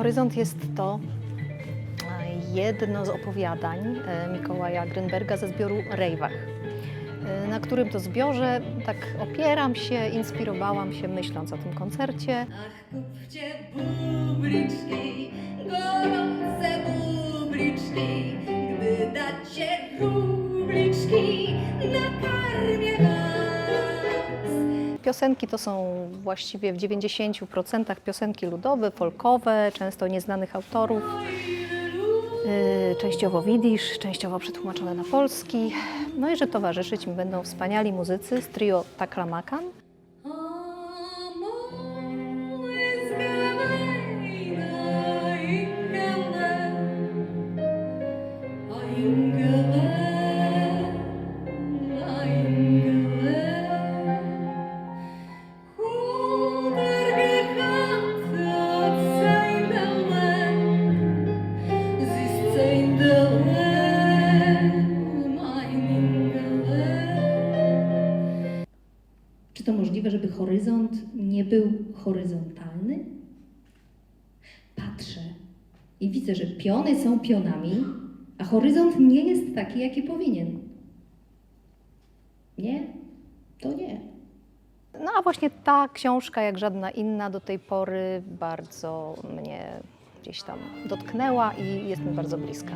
Horyzont jest to jedno z opowiadań e, Mikołaja Grynberga ze zbioru Rejwach, e, na którym to zbiorze tak opieram się, inspirowałam się myśląc o tym koncercie. Ach, kupcie bubliczki, gorące bubliczki, gdy dacie rubliczki, nakarmię was. Piosenki to są właściwie w 90% piosenki ludowe, folkowe, często nieznanych autorów, częściowo widzisz, częściowo przetłumaczone na polski. No i że towarzyszyć mi będą wspaniali muzycy z trio Taklamakan. Czy to możliwe, żeby horyzont nie był horyzontalny? Patrzę i widzę, że piony są pionami, a horyzont nie jest taki, jaki powinien. Nie, to nie. No a właśnie ta książka, jak żadna inna do tej pory, bardzo mnie gdzieś tam dotknęła i jest mi bardzo bliska.